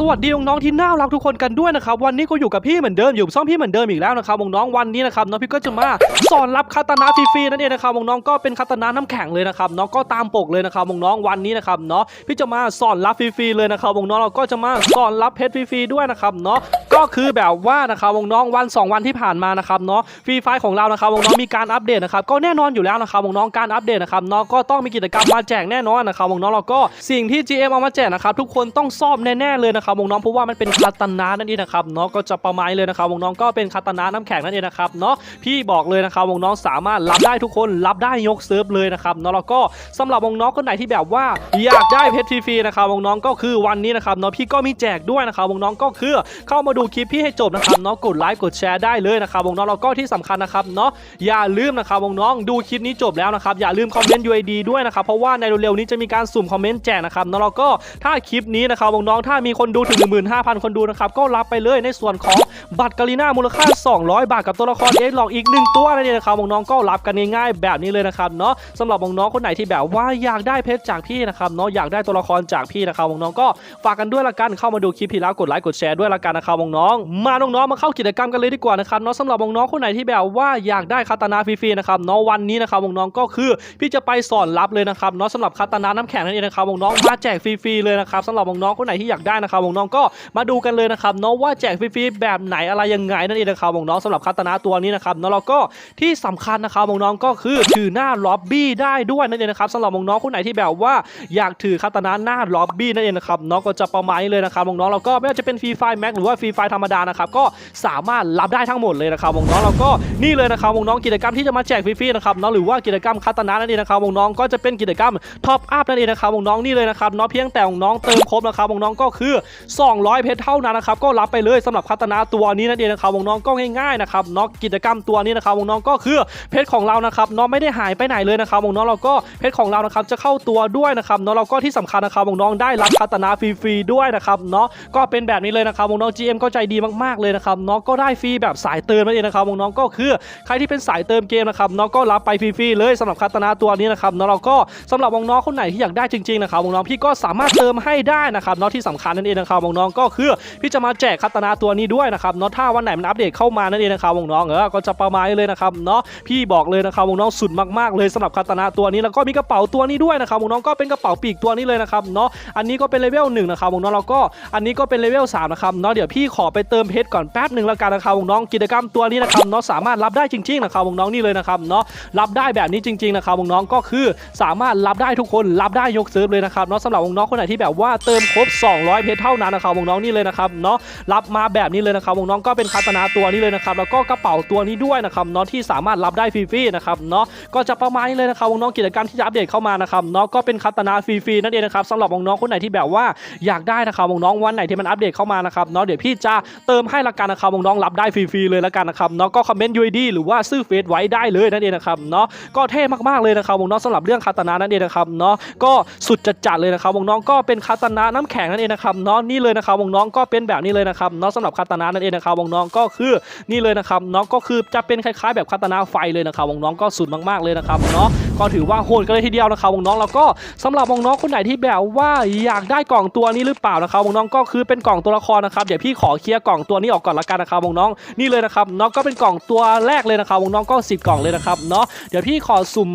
สวัสดีน้องๆที่น่ารักทุกคนกันด้วยนะครับวันนี้ก็อยู่กับพี่เหมือนเดิมอยู่กับซ่อมพี่เหมือนเดิมอีกแล้วนะครับน้องๆวันนี้นะครับน้องพี่ก็จะมาสอนรับคาตานะฟรีๆนั่นเองนะครับน้องๆก็เป็นคาตานะน้ำแข็งเลยนะครับน้องก็ตามปกเลยนะครับน้องๆวันนี้นะครับเนาะพี่จะมาสอนรับฟรีๆเลยนะครับน้องๆเราก็จะมาสอนรับเพชรฟรีๆด้วยนะครับเนาะก็คือแบบว่านะครับน้องๆวันสองวันที่ผ่านมานะครับเนาะฟรีไฟของเรานะครับน้องๆมีการอัปเดตนะครับก็แน่นอนอยู่แล้วนะครับน้องๆการอัปเดตนะครับเนาะก็ต้องมีกิจกรรมมาแจกแน่นอนนะครับน้องๆเราก็สิ่งที่ GM เอามาแจกนะครับทุกคนต้องซ่อมแน่ๆเลยนะครับน้องเพราะว่ามันเป็นคาตานะนั่นเองนะครับเนาะก็จะประมาณเลยนะครับน้องก็เป็นคาตานะน้ำแข็งนั่นเองนะครับเนาะพี่บอกเลยนะครับน้องสามารถรับได้ทุกคนรับได้ยกเซิร์ฟเลยนะครับเนาะแล้วก็สำหรับน้องคนไหนที่แบบว่าอยากได้เพชรฟรีนะครับน้องก็คือวันนี้นะครับเนาะพี่ก็มีแจกด้วยนะครับน้องก็คือเข้ามาดูคลิปพี่ให้จบนะครับเนาะกดไลค์กดแชร์ได้เลยนะครับน้องแล้วก็ที่สำคัญนะครับเนาะอย่าลืมนะครับน้องดูคลิปนี้จบแล้วนะครับอย่าลืมคอมเมนต์ UID ด้วยนะครับเพราะว่าในเร็วๆนี้จะมีการสุ่มคอมเมนต์แจกนะครับเนาะแล้วก็ถ้าคลิปนี้นะครับน้องถ้ามีคนดูถึง 15,000 คนดูนะครับ ก็รับไปเลยในส่วนของบัตรกาลีน่ามูลค่า 200 บาทกับตัวละครเอ็กหลอกอีก 1 ตัวนั่นเองนะครับน้องก็รับกันง่ายๆแบบนี้เลยนะครับเนาะสำหรับน้องคนไหนที่แบบว่าอยากได้เพชรจากพี่นะครับเนาะอยากได้ตัวละครจากพี่นะครับน้องก็ฝากกันด้วยละกันเข้ามาดูคลิปพี่แล้วกดไลค์กดแชร์ด้วยละกันนะครับน้องมาน้องๆมาเข้ากิจกรรมกันเลยดีกว่านะครับเนาะสำหรับน้องคนไหนที่แบบว่าอยากได้คาตานาฟรีๆนะครับเนาะวันนี้นะครับน้องก็คือพี่จะไปสอนรับเลยนะครับเนาะสำหรับคาตานาน้ำแข็งนั่นเองนะครับน้องมาแจกฟรีๆเลยนะครับสำหรับน้องคนไหนที่อยากได้นะครับน้องก็มาดูกันเลยนะครับเนาะว่าแจกฟรีๆแบบไหนอะไรยังไงนั่นเองนะครับน้องสำหรับคาตานาตัวนี้นะครับเนาะแล้วก็ที่สำคัญนะครับน้องก็คือถือหน้าล็อบบี้ได้ด้วยนั่นเองนะครับสำหรับน้องคนไหนที่แบบว่าอยากถือคาตานาหน้าล็อบบี้นั่นเองนะครับเนาะก็จะประมาณนี้เลยนะครับน้องๆแล้วก็ไม่ว่าจะเป็นฟรีไฟแม็กหรือว่าฟรีไฟธรรมดานะครับก็สามารถรับได้ทั้งหมดเลยนะครับวงน้องๆแล้วก็นี่เลยนะครับวงน้องกิจกรรมที่จะมาแจกฟรีๆนะครับเนาะหรือว่ากิจกรรมคาตานานั่นเองนะครับวงน้องก็จะเป็นกิจกรรมท็อปอัพนั่นเองนะครับน้องนี่เลยนะครับเนาะเพียงแต่น้องเติมครบนะครับน้องก็คือ200 เพชรเท่านั้นนะครับก็รับไปเลยสำหรับคาตนาตัวนี้นั่นเองนะครับวงน้องก็ง่ายๆนะครับเนาะกิจกรรมตัวนี้นะครับวงน้องก็คือเพชรของเรานะครับเนาะไม่ได้หายไปไหนเลยนะครับวงน้องเราก็เพชรของเรานะครับจะเข้าตัวด้วยนะครับเนาะเราก็ที่สำคัญนะครับวงน้องได้รับคาตนาฟรีๆด้วยนะครับเนาะก็เป็นแบบนี้เลยนะครับวงน้อง GM ก็ใจดีมากๆเลยนะครับเนาะก็ได้ฟรีแบบสายเติมนั่นเองนะครับวงน้องก็คือใครที่เป็นสายเติมเกมนะครับเนาะก็รับไปฟรีๆเลยสำหรับคาตนาตัวนี้นะครับเนาะเราก็สำหรับวงน้องคนไหนที่อยากได้จริงๆนะครับน้องพี่ก็สามารถเติมให้ได้นะครับเนาะที่สำคัญนั่นเองนะครับน้องก็คือพี่จะมาแจกคาตานาตัวนี้ด้วยนะครับเนาะถ้าวันไหนมันอัปเดตเข้ามานั่นเองนะครับน้องเออก็จะประมาณนี้เลยนะครับเนาะพี่บอกเลยนะครับน้องสุดมากๆเลยสำหรับคาตานาตัวนี้แล้วก็มีกระเป๋าตัวนี้ด้วยนะครับน้องก็เป็นกระเป๋าปีกตัวนี้เลยนะครับเนาะอันนี้ก็เป็นเลเวลหนึ่งนะครับน้องแล้วก็อันนี้ก็เป็นเลเวลสามนะครับเนาะเดี๋ยวพี่ขอไปเติมเพชรก่อนแป๊บหนึ่งแล้วกันนะครับน้องกิจกรรมตัวนี้นะครับเนาะสามารถรับได้จริงๆนะครับน้องนี่เลยนะครับเนาะรับได้แบบนี้จริงๆนะครับน้องก็คือสามารถรับได้ทุกคนรับได้ยกเซิร์ฟเลยนะครับเนาะสำหรับน้องคนไหนที่แบบว่าเติมครบ 200 เพชรท่านั้นนะครับวงน้องนี่เลยนะครับเนาะรับมาแบบนี้เลยนะครับวงน้องก็เป็นคาตนาตัวนี้เลยนะครับแล้วก็กระเป๋าตัวนี้ด้วยนะครับเนาะที่สามารถรับได้ฟรีๆนะครับเนาะก็จะประมาณนี้เลยนะครับวงน้องกิจกรรมที่จะอัปเดตเข้ามานะครับเนาะก็เป็นคาตนาฟรีๆนั่นเองนะครับสำหรับวงน้องคนไหนที่แบบว่าอยากได้นะครับวงน้องวันไหนที่มันอัปเดตเข้ามานะครับเนาะเดี๋ยวพี่จะเติมให้ละกันนะครับวงน้องรับได้ฟรีๆเลยละกันนะครับเนาะก็คอมเมนต์ UID หรือว่าซื้อเฟซไว้ได้เลยนั่นเองนะครับเนาะก็เท่มากๆเลยนะครับน้องสำหรับเรื่องคาตนานั่นเองนะครับเนาะก็สุดจัดๆเลยนะครับน้องก็เป็นคาตนาน้ำแข็งนั่นเองนะครับเนาะนี่เลยนะครับวงน้องก็เป็นแบบนี้เลยนะครับเนาะสำหรับคาตนานั่นเองนะครับวงน้องก็คือนี่เลยนะครับเนาะก็คือจะเป็นคล้ายๆแบบคาตนาไฟเลยนะครับวงน้องก็สุดมากๆเลยนะครับเนาะก็ถือว่าโหดกันเลยทีเดียวนะครับวงน้องแล้วก็สำหรับวงน้องคนไหนที่แบบว่าอยากได้กล่องตัวนี้หรือเปล่านะครับวงน้องก็คือเป็นกล่องตัวละครนะครับเดี๋ยวพี่ขอเคลียร์กล่องตัวนี้ออกก่อนละกันนะครับวงน้องนี่เลยนะครับเนาะก็เป็นกล่องตัวแรกเลยนะครับวงน้องก็10กล่องเลยนะครับเนาะเดี๋ยวพี่ขอสุ่ม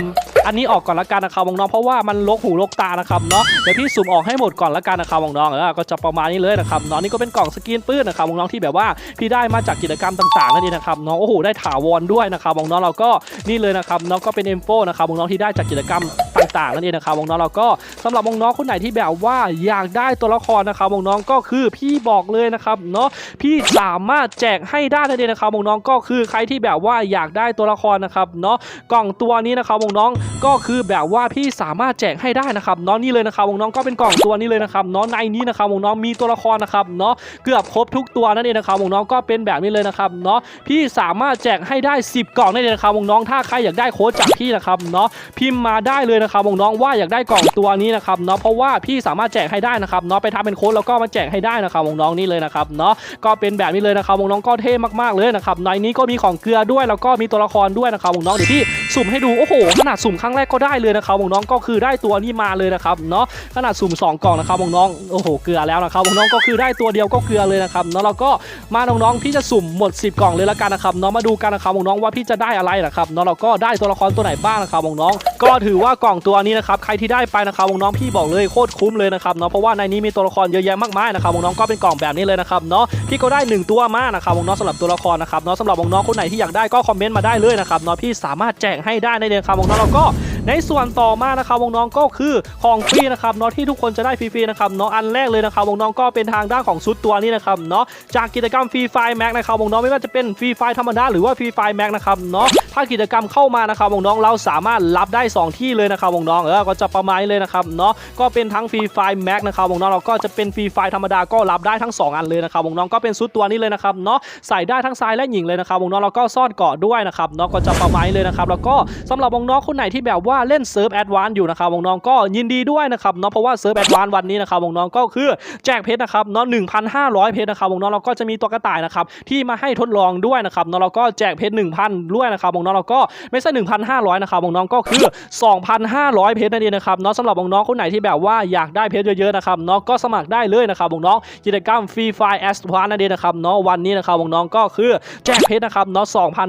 อันนี้ออกก่อนละกันนะครับวงน้องเพราะว่ามันลกหูลกตานะครับเนาะเดี๋ยวพี่สุ่มออกให้หมดก่อนละกันนะครับน้องก็จะประมาณนี้เลยนะครับน้องนี่ก็เป็นกล่องสกรีนปื้นนะครับน้องที่แบบว่าพี่ได้มาจากกิจกรรมต่างๆนั่นเองนะครับน้องโอ้โหได้ถาวรด้วยนะครับน้องเราก็นี่เลยนะครับน้องก็เป็นเอ็มโฟนะครับน้องที่ได้จากกิจกรรม ต่างๆนั่นเองนะครับวงน้องเราก็สำหรับวงน้องคนไหนที่แบบว่าอยากได้ตัวละครนะครับวงน้องก็คือพี่บอกเลยนะครับเนาะพี่สามารถแจกให้ได้นั่นเองนะครับวงน้องก็คือใครที่แบบว่าอยากได้ตัวละครนะครับเนาะกล่องตัวนี้นะครับวงน้องก็คือแบบว่าพี่สามารถแจกให้ได้นะครับเนาะนี่เลยนะครับวงน้องก็เป็นกล่องตัวนี้เลยนะครับเนาะในนี้นะครับวงน้องมีตัวละครนะครับเนาะเกือบครบทุกตัวนั่นเองนะครับวงน้องก็เป็นแบบนี้เลยนะครับเนาะพี่สามารถแจกให้ได้ 10 กล่องนั่นเองนะครับวงน้องถ้าใครอยากได้โค้ดจากพี่นะครับเนาะพิมพ์มาได้เลยนะครับน้องว่าอยากได้กล่องตัวนี้นะครับเนาะเพราะว่าพี่สามารถแจกให้ได้นะครับเนาะไปทำเป็นโค้ดแล้วก็มาแจกให้ได้นะครับน้องนี่เลยนะครับเนาะก็เป็นแบบนี้เลยนะครับน้องก็เท่มากๆเลยนะครับในนี้ก็มีของเกลือด้วยแล้วก็มีตัวละครด้วยนะครับน้องเดี๋ยวพี่สุ่มให้ดูโอ้โหขนาดสุ่มครั้งแรกก็ได้เลยนะครับน้องก็คือได้ตัวนี้มาเลยนะครับเนาะขนาดสุ่มสองกล่องนะครับน้องโอ้โหเกลือแล้วนะครับน้องก็คือได้ตัวเดียวก็เกลือเลยนะครับเนาะแล้วก็มาน้องๆพี่จะสุ่มหมด 10 กล่องเลยละกันนะครับเนาะมาดูกันนะครับน้องว่าพี่จะได้อะไรนะครับเนาะเราก็ได้ตัวละครตัวไหนบ้างนะครับน้องก็ถือว่ากล่องตัวนี้นะครับใครที่ได้ไปนะครับวงน้องพี่บอกเลยโคตรคุ้มเลยนะครับเนาะเพราะว่าในนี้มีตัวละครเยอะแยะมากมายนะครับวงน้องก็เป็นกล่องแบบนี้เลยนะครับเนาะพี่ก็ได้หนึ่งตัวมานะครับวงน้องสำหรับตัวละครนะครับเนาะสำหรับวงน้องคนไหนที่อยากได้ก็คอมเมนต์มาได้เลยนะครับเนาะพี่สามารถแจกให้ได้ในเดือนครับน้องแล้วก็ในส่วนต่อมานะครับวงน้องก็คือของฟรีนะครับเนาะที่ทุกคนจะได้ฟรีๆนะครับเนาะอันแรกเลยนะครับวงน้องก็เป็นทางด้านของชุดตัวนี้นะครับเนาะจากกิจกรรมฟรีไฟแม็กนะครับวงน้องไม่ว่าจะเป็นฟรีไฟธรรมดาหรือว่าฟรีไฟแม็กนะครับเนาะ ถ้ากิจกรรมเข้ามานะครับน้องเราสามารถรับได้ 2 ที่เลยนะครับน้องเออก็จะประมาณเลยนะครับเนาะก็เป็นทั้งฟรีไฟแม็กนะครับน้องเราก็จะเป็นฟรีไฟธรรมดาก็รับได้ทั้ง 2 อันเลยนะครับน้องก็เป็นชุดตัวนี้เลยนะครับเนาะใส่ได้ทั้งชายและหญิงเลยนะครับน้องเราก็ซ่อนเกาะด้วยนะครับเนาะก็จะประมาณเลยนะครับแล้วก็สำหรับน้องคนไหนที่แบบว่าเล่นเซิร์ฟแอดวานซ์อยู่นะครับน้องก็ยินดีด้วยนะครับเนาะเพราะว่าเซิร์ฟแอดวานซ์วันนี้นะครับน้องก็คือแจกเพชรนะครับเนาะ1,500เพชรนะครับน้องเราก็จะมีตัวกระต่ายนะครับที่มาให้ทดลองด้วยนะครับเนาะเราก็แจกเพชร1,000ด้วยนะครับน้องเราก็ไม่ใช่ 1,500 นะครับน้องก็คือ 2,500 เพชรนั่นเองนะครับเนาะสำหรับน้องคนไหนที่แบบว่าอยากได้เพชรเยอะๆนะครับเนาะก็สมัครได้เลยนะครับน้องกิจกรรมฟรีไฟแอสวานนั่นเองนะครับเนาะวันนี้นะครับน้องก็คือแจกเพชรนะครับเนาะ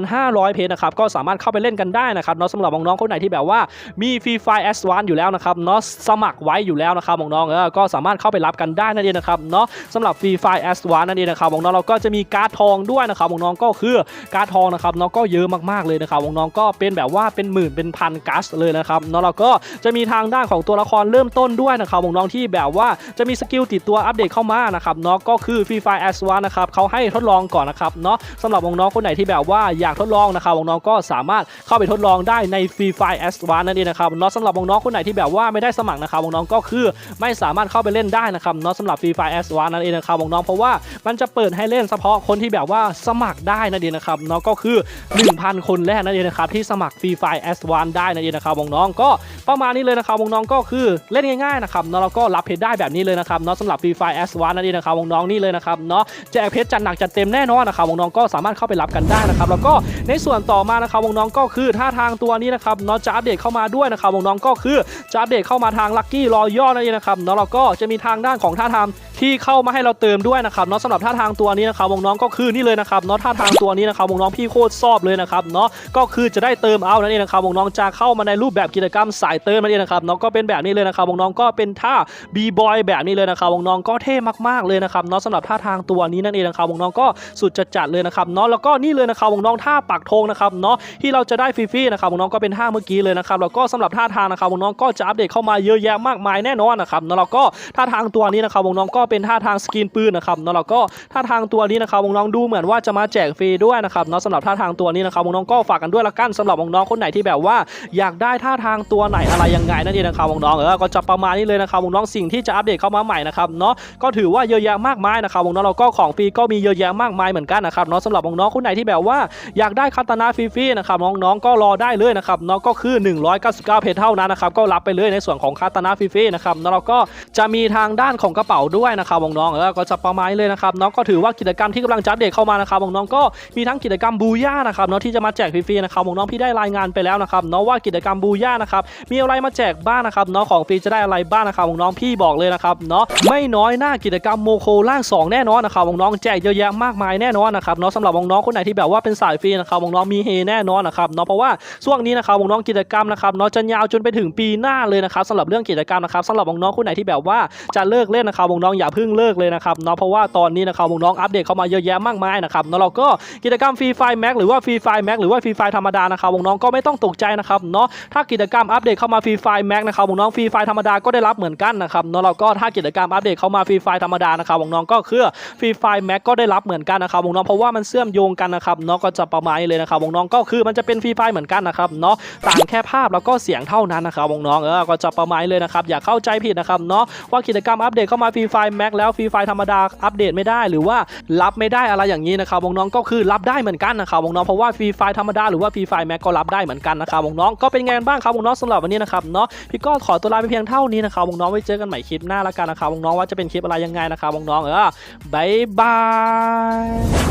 2,500 เพชรนะครับก็สามารถเข้าไปเล่นกันได้นะครับเนาะสำหรับน้องคนไหนที่แบบว่ามีฟรีไฟแอสวานอยู่แล้วนะครับเนาะสมัครไว้อยู่แล้วนะครับน้องเออก็สามารถเข้าไปรับกันได้นั่นเองนะครับเนาะสำหรับฟรีไฟแอสวานนั่นเองนะครับน้องเราก็จะมีการ์ดทองด้วยนะครับน้องก็คือการ์ดทองนะครับเนาะก็เยอะมากๆเลยนะครับวงน้องก็เป็นแบบว่าเป็นหมื่นเป็นพันกัสเลยนะครับเนาะเราก็จะมีทางด้านของตัวละครเริ่มต้นด้วยนะครับวงน้องที่แบบว่าจะมีสกิลติดตัวอัปเดตเข้ามานะครับเนาะก็คือฟรีไฟแอสวานนะครับเขาให้ทดลองก่อนนะครับเนาะสำหรับวงน้องคนไหนที่แบบว่าอยากทดลองนะครับวงน้องก็สามารถเข้าไปทดลองได้ในฟรีไฟแอสวานนั่นเองนะครับเนาะสำหรับวงน้องคนไหนที่แบบว่าไม่ได้สมัครนะครับวงน้องก็คือไม่สามารถเข้าไปเล่นได้นะครับเนาะสำหรับฟรีไฟแอสวานนั่นเองนะครับวงน้องเพราะว่ามันจะเปิดให้เล่นเฉพาะคนที่แบบว่าสมัครได้นั่นเองนะครับเนาะก็คือ 1,000 คนแรกนั่นเองนะครับที่สมัครฟรีไฟแอสวานได้นั่นเองนะครับน้องๆก็ประมาณนี้เลยนะครับวงน้องก็คือเล่นง่ายๆนะครับเนาะแล้วก็รับเพชรได้แบบนี้เลยนะครับเนาะสำหรับฟรีไฟแอสวานนั่นเองนะครับวงน้องนี่เลยนะครับเนาะแจกเพชรจัดหนักจัดเต็มแน่นอนนะครับวงน้องก็สามารถเข้าไปรับกันได้นะครับแล้วก็ในส่วนต่อมานะครับวงน้องก็คือถ้าทางตัวนี้นะครับเนาะจะอัปเดตเข้ามาด้วยนะครับวงน้องก็คือจะอัปเดตเข้ามาทางลัคกี้รอย่อนั่นเองนะครับเนาะแล้วก็จะมีทางด้านของท่าทางที่เข้ามาให้เราเติมด้วยนะครับเนาะสำหรับท่าทางตัวนี้นะครับวงน้องก็คือนี่เลยนะครับเนาะท่าทางตัวนี้นะครับน้องพี่โคตรชอบเลยนะครับเนาะก็คือจะได้เติมเอานั่นเองนะครับน้องจะเข้ามาในรูปแบบกิจกรรมสายเติมนั่นเองนะครับเนาะก็เป็นแบบนี้เลยนะครับน้องก็เป็นท่าบีบอยแบบนี้เลยนะครับน้องก็เท่มากๆเลยนะครับเนาะสำหรับท่าทางตัวนี้นั่นเองนะครับน้องก็สุดจัดจัดเลยนะครับเนาะแล้วก็นี่เลยนะครับน้องท่าปักธงนะครับเนาะที่เราจะได้ฟรีๆนะครับน้องก็เป็นท่าเมื่อกี้เลยนะครับแล้วก็สำหรับท่าทางนะครับน้องก็จะอัปเดตเข้ามาเยอะแยะมากมายแน่นอนนะครับเนาะแล้วก็ท่าทางตัวนี้นะครับน้องก็เป็นท่าทางสกินปืนนะครับเนาะแล้วก็ท่าทางตัวนี้นะครับน้องดูเหมือนว่าจะมาแจกฟรีด้วยนะครับเนาะสำหรับท่าทางตัวนี้นะครับน้องก็ฝากกันด้วยละกันสำหรับน้องคนไหนที่แบบว่า อยากได้ท่าทางตัวไหนอะไรยังไงนั่นเองนะครับน้องเออก็จะประมาณนี้เลยนะครับน้องสิ่งที่จะอัปเดตเข้ามาใหม่นะครับเนาะก็ถือว่าเยอะแยะมากมายนะครับน้องเราก็ของฟรีก็มีเยอะแยะมากมายเหมือนกันนะครับเนาะสำหรับน้องคนไหนที่แบบว่าอยากได้คาตานาฟรีๆนะครับน้องๆก็รอได้เลยนะครับเนาะก็คือ 199 เพชรเท่านั้นนะครับก็รับไปเลยในส่วนของคาตานาฟรีๆนะครับแล้วเราก็จะมีทางด้านของกระเป๋าด้วยนะครับน้องเออก็จะประมาณนี้เลยนะครับเนาะก็ถือว่ากิจกรรมที่กำลังจะอัปเดตเข้ามานะครับน้องก็มีทั้งกิจกรรมบูย่านะครับเนาะที่จะมาแจกฟรีๆนะครับน้องพี่ได้รายงานไปแล้วนะครับเนาะว่ากิจกรรมบูย่านะครับมีอะไรมาแจกบ้างนะครับเนาะของฟรีจะได้อะไรบ้างนะครับน้องพี่บอกเลยนะครับเนาะไม่น้อยหน้ากิจกรรมโมโคล่างสองแน่นอนนะครับน้องแจกเยอะแยะมากมายแน่นอนนะครับเนาะสำหรับน้องคนไหนที่แบบว่าเป็นสายฟรีนะครับน้องมีเฮแน่นอนนะครับเนาะเพราะว่าช่วงนี้นะครับน้องกิจกรรมนะครับเนาะจะยาวจนไปถึงปีหน้าเลยนะครับสำหรับเรื่องกิจกรรมนะครับสำหรับน้องคนไหนที่แบบว่าจะเลิกเล่นนะครับน้องอย่าเพิ่งเลิกเลยนะครับเนาะเพราะว่าตอนนี้นะครับน้องอัปเดตเข้ามาเยอะแยะมากมายนะครับเนาะเราก็กิจกรรมฟรีไฟแม็กหรือว่าฟรีไฟแม็กหรือว่าฟรีไฟธรรมดานะครับน้องก็ไม่ต้องตกใจนะครับเนาะถ้ากิจกรรมอัปเดตเข้ามาฟรีไฟแม็กนะครับน้องฟรีไฟธรรมดาก็ได้รับเหมือนกันนะครับเนาะเราก็ถ้ากิจกรรมอัปเดตเข้ามาฟรีไฟธรรมดานะครับน้องก็คือฟรีไฟแม็กก็ได้รับเหมือนกันนะครับน้องเพราะว่ามันเชื่อมโยงกันนะครับเนาะก็จะประมาณนี้เลยนะครับน้องก็คือมันจะเป็นฟรีไฟเหมือนกันนะครับเนาะต่างแค่ภาพแล้วก็เสียงเท่านั้นนะครับน้องเออก็จะประมาณเลยนะครับอย่าเข้าใจผิดนะครับเนาะว่ากิจกรรมอัปเดตเข้ามาฟรีไฟแม็กแล้วฟรีไฟธรรมดาอัปเดตไม่ได้หรือว่ารับไม่ได้อะไรอย่างนี้นะครับน้องก็คือรับได้เหมือนกันนะครับน้องเพราะว่าฟรีไฟธรรมดาหรือว่าฟรีไฟแม็กก็รับได้เหมือนกันนะครับวงน้องก็เป็นไงบ้างครับวงน้องสำหรับวันนี้นะครับเนาะพี่ก็ขอตัวลาไปเพียงเท่านี้นะครับวงน้องไว้เจอกันใหม่คลิปหน้าละกันนะครับวงน้องว่าจะเป็นคลิปอะไรยังไงนะครับวงน้องเออบายบา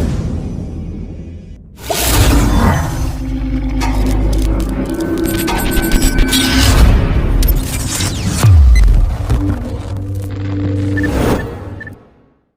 ย